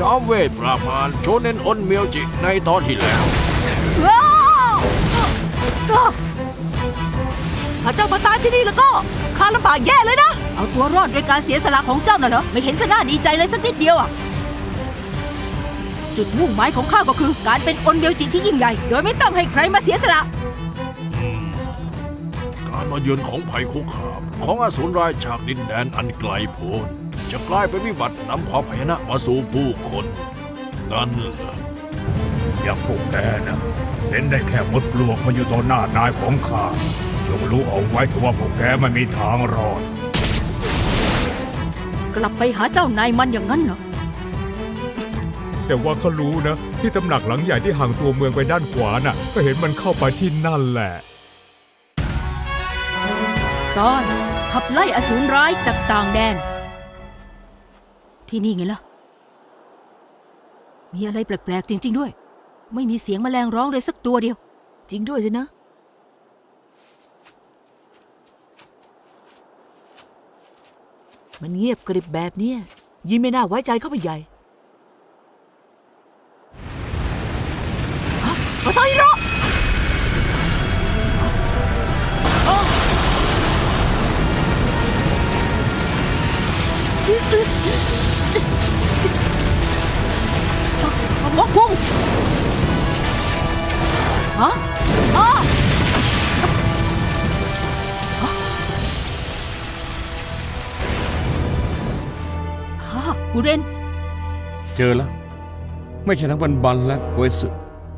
จอมเวทปราบมารโชเนนอนเมียวจิในตอนที่แล้วอ้าวอ้าวถ้าเจ้ามาตายที่นี่แล้วก็ข้าลำบากแย่เลยนะ เอาตัวรอดด้วยการเสียสละของเจ้าน่ะเหรอ ไม่เห็นจะน่าดีใจเลยสักนิดเดียวอะ จุดมุ่งหมายของข้าก็คือ การเป็นอนเดียวจิตที่ยิ่งใหญ่ โดยไม่ต้องให้ใครมาเสียสละ การมาเยือนของภัยคุกคาม ของอสูรร้ายจากดินแดนอันไกลโพ้น จะกลายเป็นวิบัตินำความพยนะมาสู่ผู้คนนั่นเหรออย่างพวกแกนะเห็นได้แค่มดปลวกมาอยู่ต่อหน้านายของข้าจงรู้เอาไว้เถอะว่าพวกแกไม่มีทางรอด กลับไปหาเจ้านายมันอย่างนั้นเหรอแต่ว่าเขารู้นะ ที่ตำหนักหลังใหญ่ที่ห่างตัวเมืองไปด้านขวาน่ะ ก็เห็นมันเข้าไปที่นั่นแหละ ตอนขับไล่อสูรร้ายจากต่างแดน ที่นี่ไงล่ะ มีอะไรแปลกๆจริง ๆ ด้วย ไม่มีเสียงแมลงร้องเลยสักตัวเดียว จริงด้วยสินะ มันเงียบกริบแบบเนี้ยยิ่งไม่น่าไว้ใจเข้าไปใหญ่ ไม่ใช่ทั้งบันบันและโกยสึ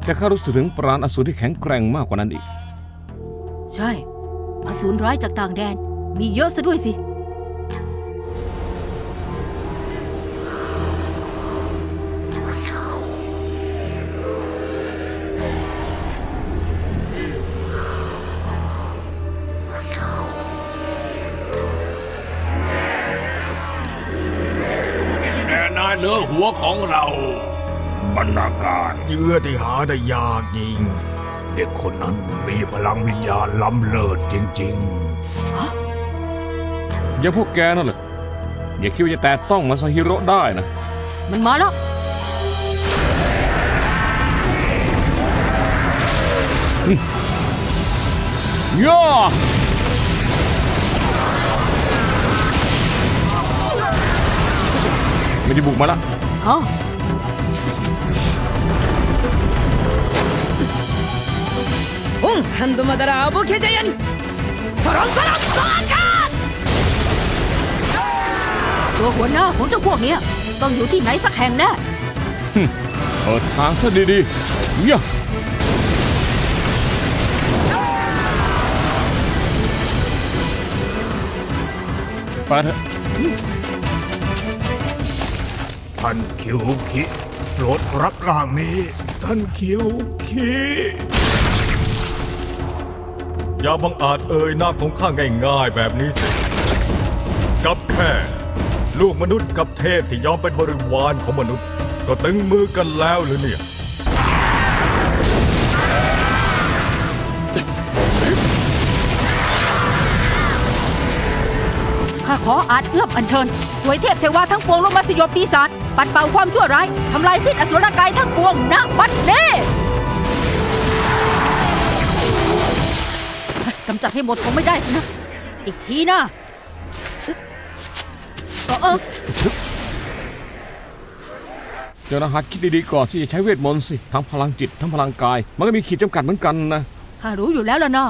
แต่ข้ารู้สึกถึงปราณอสูรที่แข็งแกร่งมากกว่านั้นอีก ใช่ อสูรร้ายจากต่างแดน มีเยอะซะด้วยสิแน่นายเหนือหัวของเรา บรรณาการเหยื่อที่หาได้ยากยิ่ง เด็กคนนั้นมีพลังวิญญาณล้ำเลิศจริงอย่างพวกแกนั่นแหละอย่าคิดว่าจะแตะต้องมาซาฮิโร่ได้นะ มันมาแล้วย่าไม่ได้บุกมาละ 온 한도마다라 아보케자야니 서렁서렁 도망 가! ตัวหัวหน้าของเจ้าพวกเนี้ยต้องอยู่ที่ไหนสักแห่งแน่เปิดทางซะดีๆเยะไปเถอท่านคิวคิโปรดรับร่างนี้ ท่านคิวคิ อย่าบังอาจเอ่ยนามของข้าง่ายๆแบบนี้สิ กับแค่ ลูกมนุษย์กับเทพที่ยอมเป็นบริวารของมนุษย์ ก็ตึงมือกันแล้วหรือเนี่ย ข้าขออาจเอื้อมอัญเชิญถวยเทพเทวาทั้งปวงลงมาสยบปีศาจปัดเป่าความชั่วร้ายทำลายสิ้นอสุรกายทั้งปวงณบัดนี้ กำจัดให้หมดคงไม่ได้สินะ อีกทีนะเออเออเจ้านะหัดคิดดีๆก่อนที่จะใช้เวทมนต์สิ ทั้งพลังจิต ทั้งพลังกาย มันก็มีขีดจำกัดเหมือนกันนะ ข้ารู้อยู่แล้วล่ะนะ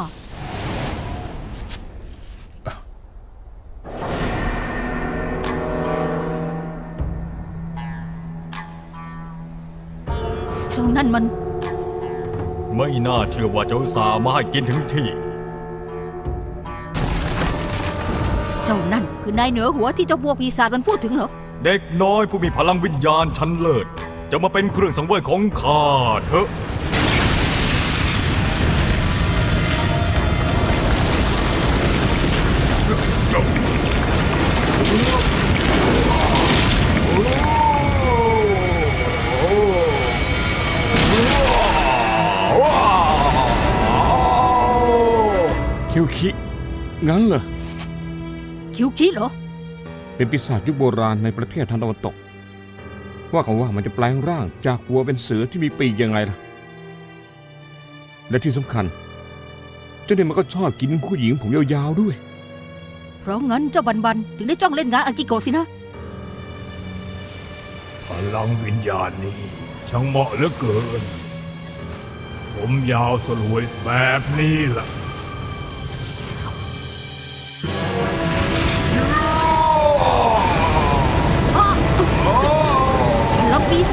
เจ้านั่นมัน ไม่น่าเชื่อว่าเจ้าสามารถกินถึงที่ เจ้านั่นคือนายเหนือหัวที่เจ้าพวกปีศาจมันพูดถึงเหรอ เด็กน้อยผู้มีพลังวิญญาณชั้นเลิศ จะมาเป็นเครื่องสังเวยของข้าเถอะ คิวคิงั้นเหรอ คิวคิเหรอ เป็นปีศาจยุคโบราณในประเทศทางตะวันตก ว่ากันว่ามันจะแปลงร่างจากวัวเป็นเสือที่มีปีกยังไงล่ะ และที่สำคัญ เจ้าเนี่ยมันก็ชอบกินผู้หญิงผมยาวๆด้วย เพราะงั้นเจ้าบันบันถึงได้จ้องเล่นงานอากิโกะสินะ พลังวิญญาณนี้ช่างเหมาะเหลือเกิน ผมยาวสลวยแบบนี้ล่ะ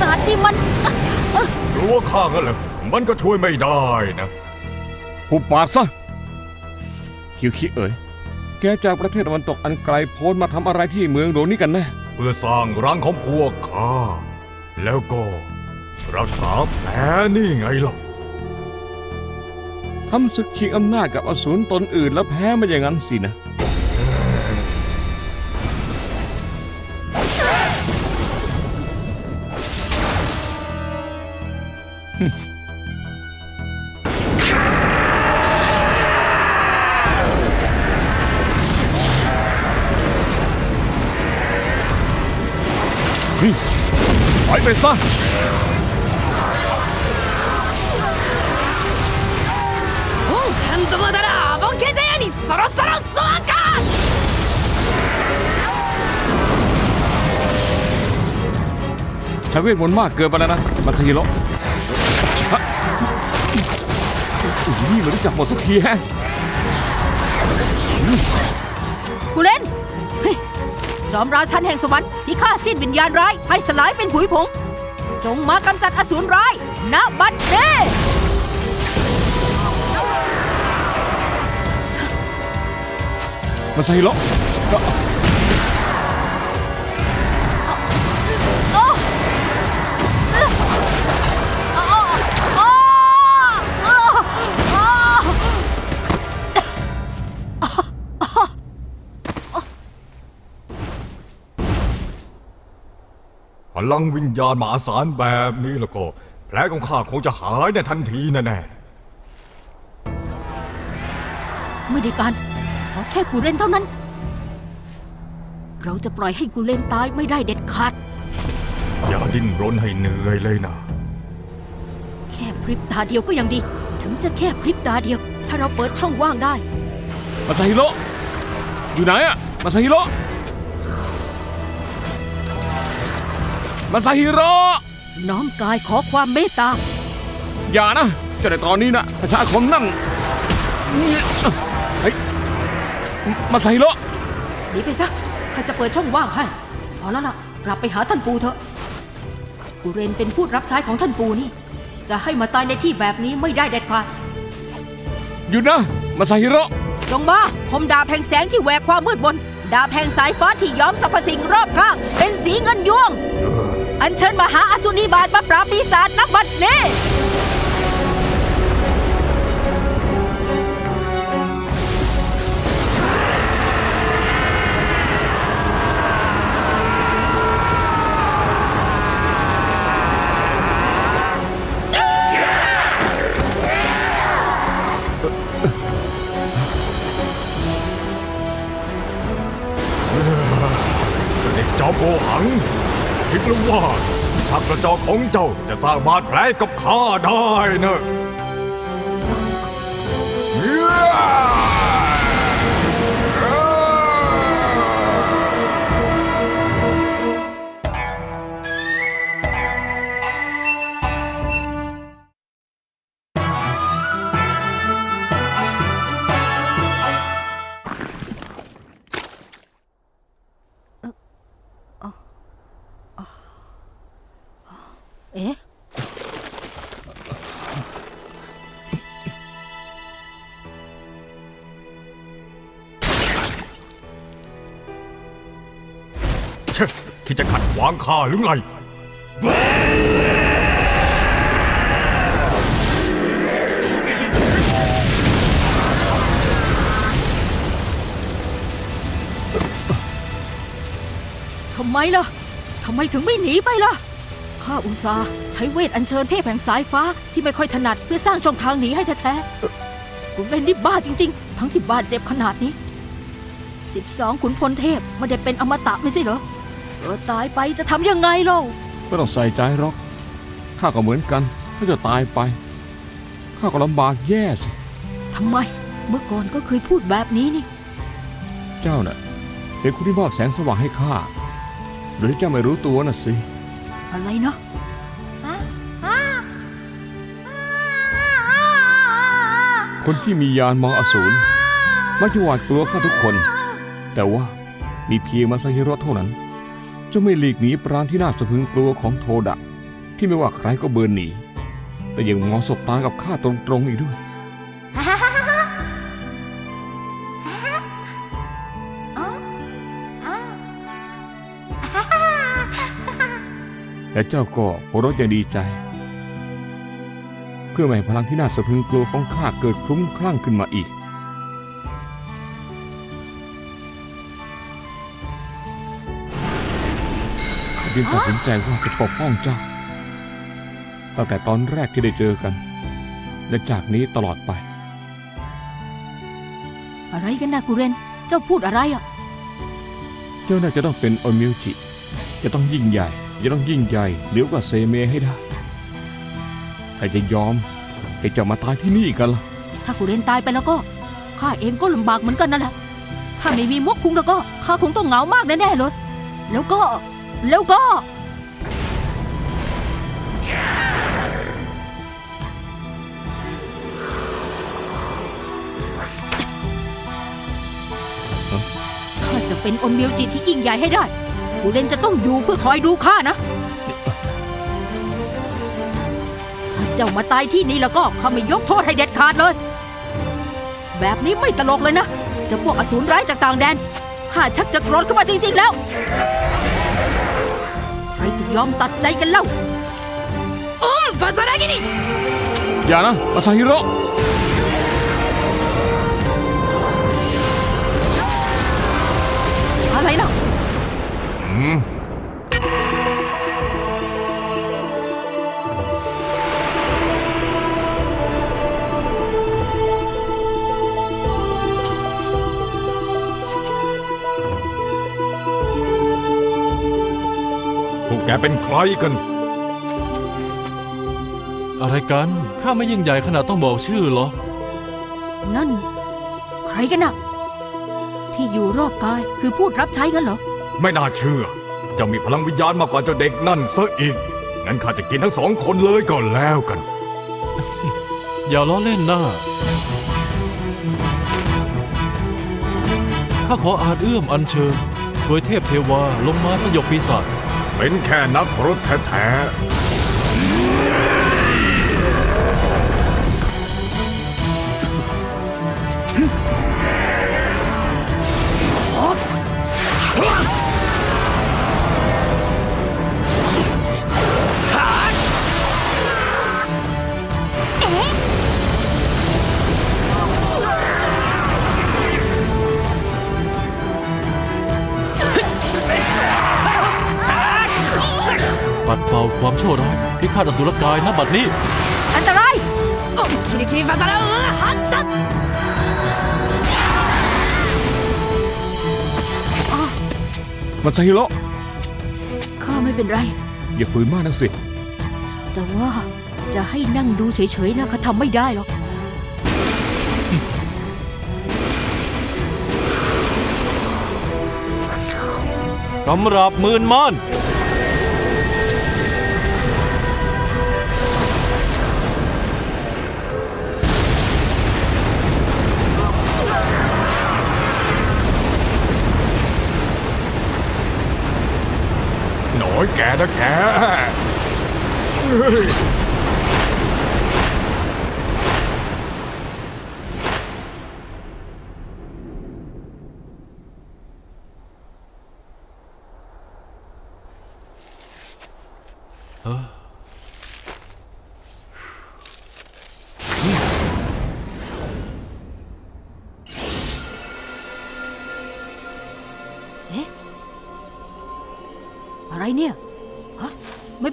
ศาจที่มัน กลัวข้างั้นเหรอมันก็ช่วยไม่ได้นะ หุบปากซะคิวคิเอ๋ยแกจากประเทศตะวันตกอันไกลโพ้นมาทำอะไรที่เมืองหลวงนี้กันแน่เพื่อสร้างรังของพวกข้า แล้วก็รักษาแผลนี่ไงล่ะ ทำศึกชิงอำนาจกับอสูรตนอื่นแล้วแพ้มาอย่างนั้นสินะ ไปไปซะ 本ハンドマダラアボケザヤにそろそろソアカ ใช้เวทมนต์มากเกินไปแล้วนะมาซาฮิโร่ นี่มันรู้จักหมดสักทีแฮะกูเล่นเฮ้ยจอมราชันแห่งสวรรค์ที่ฆ่าสิ้นวิญญาณร้าย ให้สลายเป็นผุยผง จงมากำจัดอสูรร้ายณบัดนี้มาซาฮิโร่ก็ ลังวิญญาณมหาศาลแบบนี้แล้วก็ แผลของข้าคงจะหายในทันทีแน่ไม่ได้การขอแค่กูเล่นเท่านั้น เราจะปล่อยให้กูเล่นตายไม่ได้เด็ดขาด ๆอย่าดิ้นรนให้เหนื่อยเลยนะ แค่พริบตาเดียวก็ยังดี ถึงจะแค่พริบตาเดียว ถ้าเราเปิดช่องว่างได้ มาซาฮิโร่อยู่ไหนอะมาซาฮิโร่ มาซาฮิโร่น้อมกายขอความเมตตา อย่านะเจะในตอนนี้นะประชาคมนั่นเฮ้ยมาซาฮิโร่หนีไปซะข้าจะเปิดช่องว่างให้ พอแล้วล่ะ กลับไปหาท่านปูเถอะกูเรนเป็นผู้รับใช้ของท่านปูนี่ จะให้มาตายในที่แบบนี้ไม่ได้เด็ดขาดหยุดนะมาซาฮิโร่จงมาผมดาบแห่งแสงที่แหวกความมืดมนดาบแห่งสายฟ้าที่ย้อมสรรพสิ่งรอบข้างเป็นสีเงินยวงอั อัญเชิญมหาอสุนีบาทมาปราบปีศาจนับบัดนี้เด็กจอมโอหัง คิดหรือว่าชักกระจอกของเจ้าจะสร้างบาดแผลกับข้าได้นะเหี้ยเคิดจะขัดขวางข้าหรือไงทำไมล่ะ ทำไมถึงไม่หนีไปล่ะ ข้าอุตส่าห์ใช้เวทอัญเชิญเทพแห่งสายฟ้าที่ไม่ค่อยถนัดเพื่อสร้างช่องทางหนีให้แท้ๆคุณเล่นนี่บ้าจริง ๆ ทั้งที่บาดเจ็บขนาดนี้ 12ขุนพลเทพไม่ได้เป็นอมตะไม่ใช่เหรอ ออตายไปจะทำยังไงเล่าไม่ต้องใส่ใจหรอกข้าก็เหมือนกันถ้าจะตายไปข้าก็ลำบากแย่สิทำไม เมื่อก่อนก็เคยพูดแบบนี้นี่ เจ้าน่ะเป็นคนที่มอบแสงสว่างให้ข้าโดยที่เจ้าไม่รู้ตัวน่ะสิ อะไรนะคนที่มียานมองอสูรมักจะหวาดกลัวข้าทุกคน แต่ว่ามีเพียงมาซาฮิโร่เท่านั้น จะไม่หลีกหนีปราณที่น่าสะพรึงกลัวของโทดะ ที่ไม่ว่าใครก็เบินหนี แต่ยังมองสบตากับข้าตรงๆอีกด้วย และเจ้าก็หัวเราะอย่างดีใจ เพื่อไม่ให้พลังที่น่าสะพรึงกลัวของข้าเกิดคลุ้มคลั่งขึ้นมาอีก ข้าจึงตัดสินใจว่าจะปกป้องเจ้า ตั้งแต่ตอนแรกที่ได้เจอกัน และจากนี้ตลอดไป อะไรกันนะกูเรน เจ้าพูดอะไรอะ เจ้าน่าจะต้องเป็นโอมิวจิ จะต้องยิ่งใหญ่ จะต้องยิ่งใหญ่เหลียวกว่าเซเมให้ได้ ใครจะยอมให้เจ้ามาตายที่นี่กันล่ะ ถ้ากูเรนตายไปแล้วก็ข้าเองก็ลำบากเหมือนกันนั่นแหละ ถ้าไม่มีมกคุงแล้วก็ข้าคงต้องเหงามากแน่ๆเลย แล้วก็ แล้วก็ ข้าจะเป็นอนเมียวจิตที่ยิ่งใหญ่ให้ได้กูเรนจะต้องอยู่เพื่อคอยดูข้านะ ถ้าเจ้ามาตายที่นี่แล้วก็ข้าไม่ยกโทษให้เด็ดขาดเลย แบบนี้ไม่ตลกเลยนะ จะพวกอสูรร้ายจากต่างแดน ข้าชักจะโกรธขึ้นมาจริง ๆ แล้ว รจะยอมตัดใจกันเล่าอืมภาษาอังกฤษอย่านะอาซาฮิโร่อะไรล่ะ อืม แกเป็นใครกัน อะไรกัน ข้าไม่ยิ่งใหญ่ขนาดต้องบอกชื่อเหรอ นั่น ใครกันน่ะ ที่อยู่รอบกายคือพูดรับใช้กันเหรอ ไม่น่าเชื่อ เจะมีพลังวิญญาณมากกว่าเจ้าเด็กนั่นซะอีก งั้นข้าจะกินทั้งสองคนเลยก็แล้วกัน อย่าล้อเล่นนะข้าขออาจเอื้อมอัญเชิญถวยเทพเทวาลงมาสยบปีศาจ เป็นแค่นักรถแท้ปั พิฆาตอสุรกายณบัดนี้ อันตรายคิริคิริฟาซาลาเออฮันตัดมันซาฮิโร่ข้าไม่เป็นไร อย่าฝืนมากนักสิ แต่ว่าจะให้นั่งดูเฉยๆนะข้าทำไม่ได้หรอกสำหรับมืนมัน อยแกนะแกอะ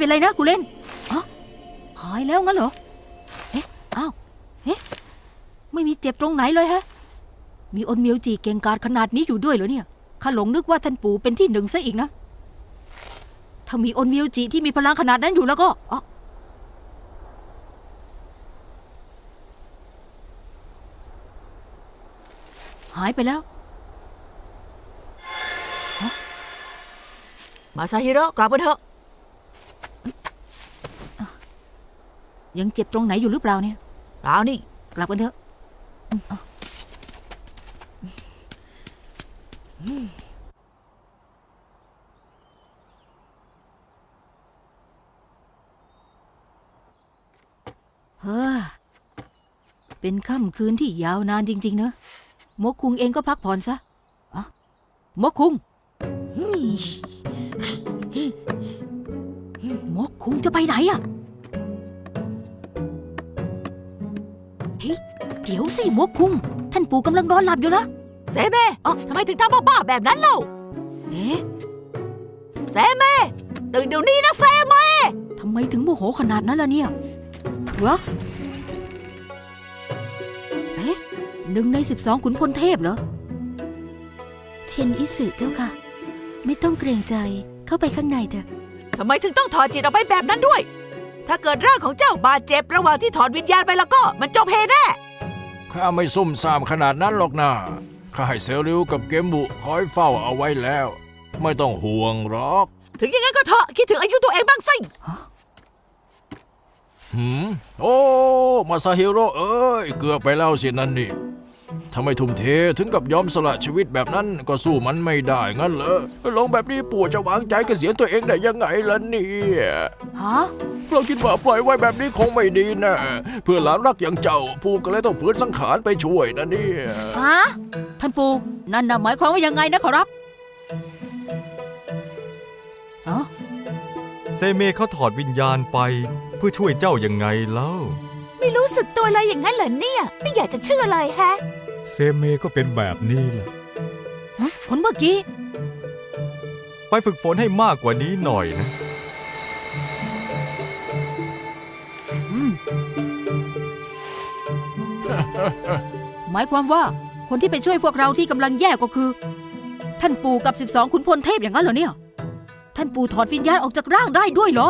เป็นไรนะกูเล่นฮะหายแล้วงั้นเหรอ เอ๊ะ อ้าว เอ๊ะ ไม่มีเจ็บตรงไหนเลยฮะ มีอนเมียวจีเก่งกาจขนาดนี้อยู่ด้วยเหรอเนี่ย ข้าหลงนึกว่าท่านปู่เป็นที่หนึ่งซะอีกนะ ถ้ามีอนมิวจิที่มีพลังขนาดนั้นอยู่แล้วก็อ๋อหายไปแล้ว มาซาฮิโร่กลับมาเถอะ ยังเจ็บตรงไหนอยู่หรือเปล่าเนี่ยเปล่านี่ กลับกันเถอะเฮ้อเป็นค่ำคืนที่ยาวนานจริง ๆ เนอะมกคุงเองก็พักผ่อนซะอะมกคุงมกคุงจะไปไหนอะ เดี๋ยวสิมกคุง ท่านปู่กำลังนอนหลับอยู่นะเซเม่อ๋อทำไมถึงทำบ้าๆแบบนั้นเล่าเอ๊ะเซเม่ตื่นเดี๋ยวนี้นะเซเม่ทำไมถึงโมโหขนาดนั้นล่ะเนี่ยเหรอเอ๊ะหนึ่งในสิบสองขุนพลเทพเหรอ เทนอิสึเจ้าค่ะ ไม่ต้องเกรงใจเข้าไปข้างในเถอะ ทำไมถึงต้องถอดจิตออกไปแบบนั้นด้วย ถ้าเกิดร่างของเจ้าบาดเจ็บระหว่างที่ถอนวิญญาณไปแล้วก็มันจบเฮแน่ ข้าไม่ซุ่มซ่ามขนาดนั้นหรอกนะข้าให้เซลลิวกับเกมบุคอยเฝ้าเอาไว้แล้ว ไม่ต้องห่วงหรอกถึงอย่างนั้นก็เถอะคิดถึงอายุตัวเองบ้างสิหืมโอ้ มาซาฮิโร่เอ้ย เกือบไปแล้วสินั่นนี่ ทำไมทุ่มเทถึงกับยอมสละชีวิตแบบนั้นก็สู้มันไม่ได้งั้นเหรอลงแบบนี้ปู่จะวางใจเกษียณตัวเองได้ยังไงล่ะเนี่ยฮะเราคิดว่าปล่อยไว้แบบนี้คงไม่ดีนะ เพื่อหลานรักอย่างเจ้าปู่ก็เลยต้องฝืนสังขารไปช่วยนะเนี่ยฮะท่านปู่นั่นน่ะหมายความว่ายังไงนะขอรับอ๋อเซเมเขาถอดวิญญาณไป เพื่อช่วยเจ้ายังไงเล่าไม่รู้สึกตัวอะไรอย่างนั้นเหรอเนี่ย ไม่อยากจะเชื่อเลยแฮะ เซเมก็เป็นแบบนี้แหละฮะคนเมื่อกี้ ไปฝึกฝนให้มากกว่านี้หน่อยนะอืมหมายความว่าคนที่ไปช่วยพวกเราที่กำลังแย่ก็คือ ท่านปู่กับ 12 ขุนพลเทพอย่างนั้นเหรอเนี่ย ท่านปู่ถอดวิญญาณออกจากร่างได้ด้วยเหรอ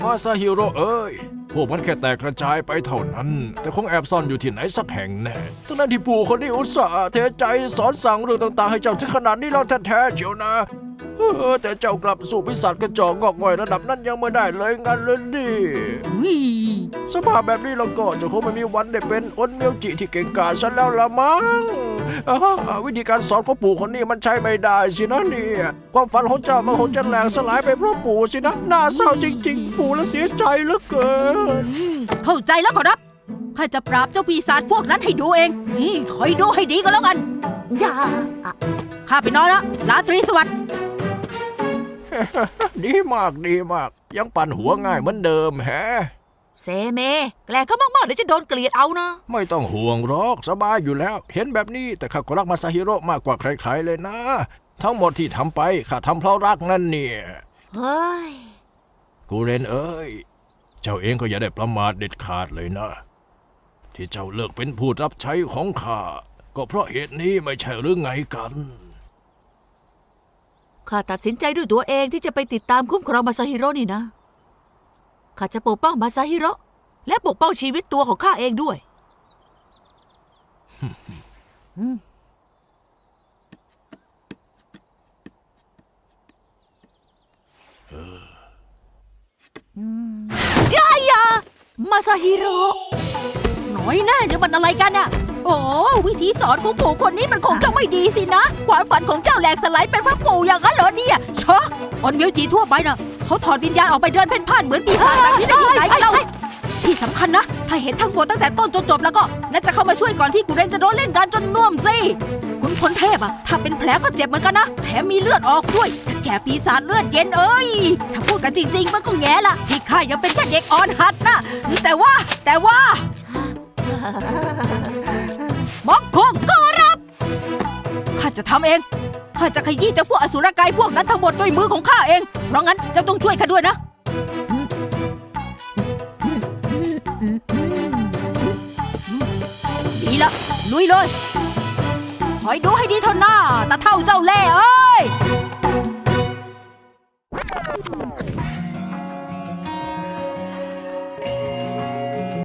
มาซาฮิโร่เอ้ย พวกมันแค่แตกกระจายไปเท่านั้น แต่คงแอบซ่อนอยู่ที่ไหนสักแห่งแน่ทั้งนั้นที่ปู่คนนี้อุตส่าห์เทใจสอนสั่งเรื่องต่างๆ ให้เจ้าถึงขนาดนี้แล้วแท้ๆเชียวนะ เออแต่เจ้ากลับสู่ปีศาจกระจอกงอกง่อยระดับนั้นยังไม่ได้เลยงั้นเลยดิอุ้ยสภาพแบบนี้เราก็จะคงไม่มีวันได้เป็นอนเมียวจิที่เก่งกาจซะแล้วละมั้งอ่าวิธีการสอนของปู่คนนี้มันใช้ไม่ได้สินะเนี่ยความฝันของเจ้ามันคงจะแหลกสลายไปเพราะปู่สินะน่าเศร้าจริง ๆ ปู่และเสียใจเหลือเกิน เข้าใจแล้วขอรับข้าจะปราบเจ้าปีศาจพวกนั้นให้ดูเองนี่คอยดูให้ดีก็แล้วกัน อย่าอะข้าไปนอนแล้วลาตรีสวัสดิ์ ดีมากดีมาก ยังปั่นหัวง่ายเหมือนเดิมแฮะ เซเม แกล้งเขามากๆเดี๋ยวจะโดนเกลียดเอานะ ไม่ต้องห่วงหรอกสบายอยู่แล้ว เห็นแบบนี้แต่ข้าก็รักมาซาฮิโร่มากกว่าใครๆเลยนะ ทั้งหมดที่ทำไปข้าทำเพราะรักนั่นเนี่ย เฮ้ย กูเรนเอ้ย เจ้าเองก็อย่าได้ประมาทเด็ดขาดเลยนะ ที่เจ้าเลิกเป็นผู้รับใช้ของข้าก็เพราะเหตุนี้ไม่ใช่หรือไงกัน ข้าตัดสินใจด้วยตัวเองที่จะไปติดตามคุ้มครองมาซาฮิโร่นี่นะ ข้าจะปกป้องมาซาฮิโร่และปกป้องชีวิตตัวของข้าเองด้วยยายามาซาฮิโร่ น่อยแน่เนี่ยมันอะไรกันอะโอ้วิธีสอนของปู่คนนี้มันคงจะไม่ดีสินะความฝันของเจ้าแหลกสลายเป็นพระปู่อย่างนั้นเหรอเนี่ยชอะออนเมียวจีทั่วไปนะเขาถอดวิญญาณออกไปเดินเพ่นพ่านเหมือนปีศาจแบบนี้ได้ที่ไหนกันเราที่สำคัญนะ ถ้าเห็นทั้งหมดตั้งแต่ต้นจนจบแล้วก็น่าจะเข้ามาช่วยก่อนที่กูเรนจะโดนเล่นการจนน่วมสิคุณพลเทพอะถ้าเป็นแผลก็เจ็บเหมือนกันนะแถมมีเลือดออกด้วยจะแก่ปีศาจเลือดเย็นเอ้ยถ้าพูดกันจริง ๆ มันก็แง่ละที่ข้ายังเป็นแค่เด็กอ่อนหัดนะแต่ว่าแต่ว่า มอกคงก็รับ ข้าจะทำเอง ข้าจะขยี้เจ้าพวกอสุรกายพวกนั้นทั้งหมดด้วยมือของข้าเอง เพราะงั้นเจ้าต้องช่วยข้าด้วยนะ ดีละ ลุยเลยคอยดูให้ดีเท่าหน้าตาเท่าเจ้าแล่เอ้ย